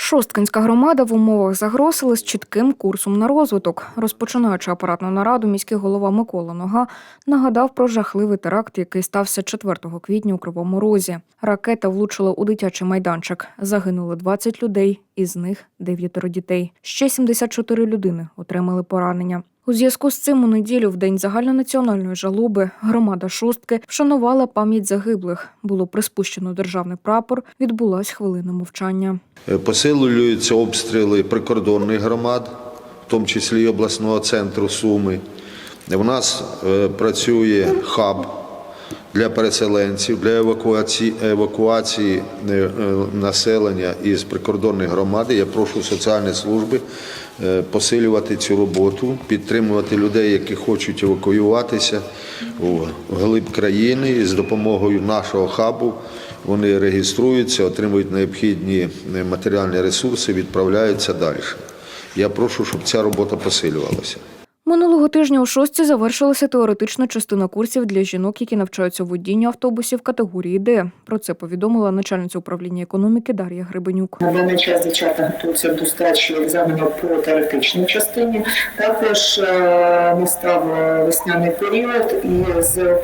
Шосткинська громада в умовах загрози з чітким курсом на розвиток. Розпочинаючи апаратну нараду, міський голова Микола Нога нагадав про жахливий теракт, який стався 4 квітня у Кривому Розі. Ракета влучила у дитячий майданчик. Загинули 20 людей, із них 9 дітей. Ще 74 людини отримали поранення. У зв'язку з цим у неділю, в день загальнонаціональної жалоби, громада шостки вшанувала пам'ять загиблих. Було приспущено державний прапор. Відбулась хвилина мовчання. Е, Посилюються обстріли прикордонних громад, в тому числі і обласного центру Суми. У нас е, працює хаб для переселенців, для евакуації, евакуації е, е, населення із прикордонних громад. Я прошу соціальні служби е, посилювати цю роботу, підтримувати людей, які хочуть евакуюватися у глиб країни. І з допомогою нашого хабу вони реєструються, отримують необхідні матеріальні ресурси, відправляються далі. Я прошу, щоб ця робота посилювалася. Минулого тижня у шостці завершилася теоретична частина курсів для жінок, які навчаються водінню автобусів категорії Д. Про це повідомила начальниця управління економіки Дар'я Гребенюк. На даний час дівчата готуються до здачі екзамену по теоретичній частині. Також е, настав е, весняний період і з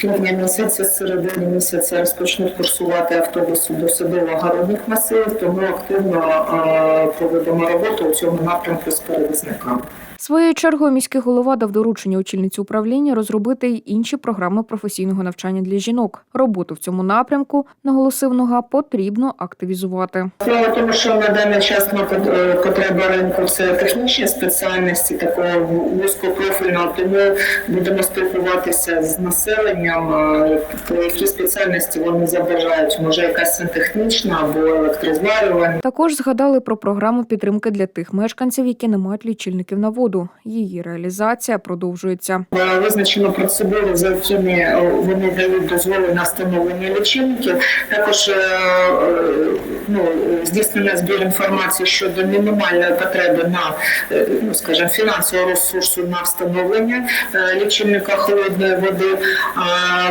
квітня місяця, з середини місяця розпочнуть курсувати автобуси до садово-городних масивів, тому активно проведемо роботу у цьому напрямку з перевізниками. Своєю чергою міський голова дав доручення очільниці управління розробити й інші програми професійного навчання для жінок. Роботу в цьому напрямку, наголосив нога, потрібно активізувати. Справа тому, що на даний час на е, потреба ринку це технічні спеціальності, такого вузькопрофільного, тому будемо спілкуватися з населенням, е, які спеціальності вони забажають. Може, якась сантехнічна або електрозварювальна. Також згадали про програму підтримки для тих мешканців, які не мають лічильників на воду. Її реалізація продовжується. Е, Визначено процедури, за якими е, вони дають дозволи на встановлення лічильників. Також ну, здійснення збір інформації щодо мінімальної потреби на ну, скажімо, фінансового ресурсу на встановлення лічильника холодної води.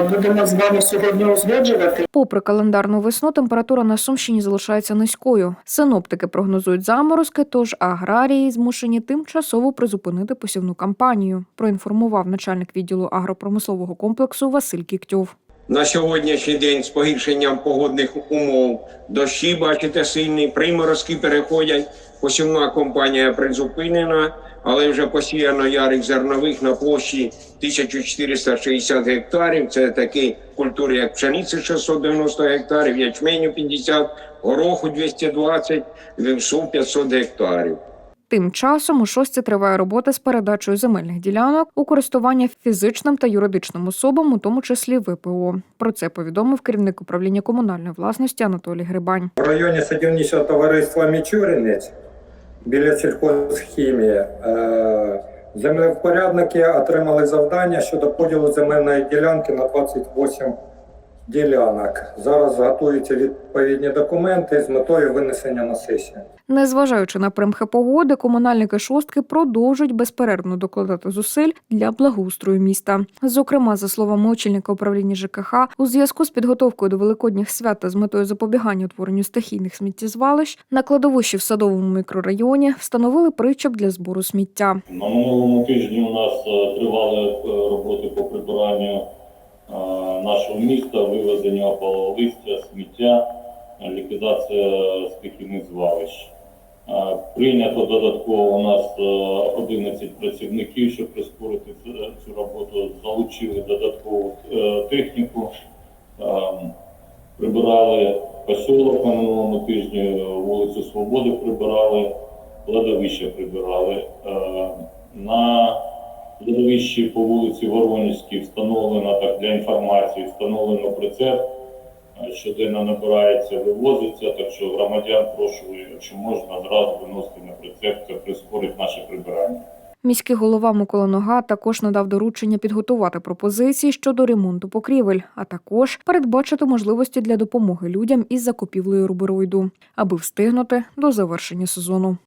Будемо з вами сьогодні узгоджувати. Попри календарну весну, температура на Сумщині залишається низькою. Синоптики прогнозують заморозки, тож аграрії змушені тимчасово призупинити посівну кампанію. Проінформував начальник відділу агропромислового комплексу Василь Кіктьов. На сьогоднішній день з погіршенням погодних умов дощі, бачите, сильні, приморозки переходять. Посівна компанія призупинена, але вже посіяно ярих зернових на площі 1460 гектарів. Це такі культури, як пшениці 690 гектарів, ячменю 50, гороху 220, вівсу 500 гектарів. Тим часом у шостці триває робота з передачею земельних ділянок у користування фізичним та юридичним особам, у тому числі ВПО. Про це повідомив керівник управління комунальної власності Анатолій Грибань. В районі садівничого товариства Мічуринець біля сільхозхімії. Е, землевпорядники отримали завдання щодо поділу земельної ділянки на 28 ділянок. Зараз готуються відповідні документи з метою винесення на сесію. Незважаючи на примхи погоди, комунальники шостки продовжують безперервно докладати зусиль для благоустрою міста. Зокрема, за словами очільника управління ЖКХ, у зв'язку з підготовкою до великодніх свят та з метою запобігання утворенню стихійних сміттєзвалищ на кладовищі в садовому мікрорайоні встановили причеп для збору сміття. На минулому тижні у нас е, тривали е, роботи по прибиранню нашого міста, вивезення опалого листя, сміття, е, ліквідація стихійних звалищ. Е, Прийнято додатково у нас е, 11 працівників, щоб прискорити цю- роботу. Залучили додаткову е, техніку. Е, Прибирали посілок на минулому тижні, вулицю Свободи прибирали, кладовище прибирали. Е, На кладовищі по вулиці Воронівській встановлено так для інформації, встановлено прицеп. Е, Щоденно набирається, вивозиться, так що громадян прошу, якщо можна, одразу виносити на прицеп, це прискорить наше прибирання. Міський голова Микола Нога також надав доручення підготувати пропозиції щодо ремонту покрівель, а також передбачити можливості для допомоги людям із закупівлею рубероїду, аби встигнути до завершення сезону.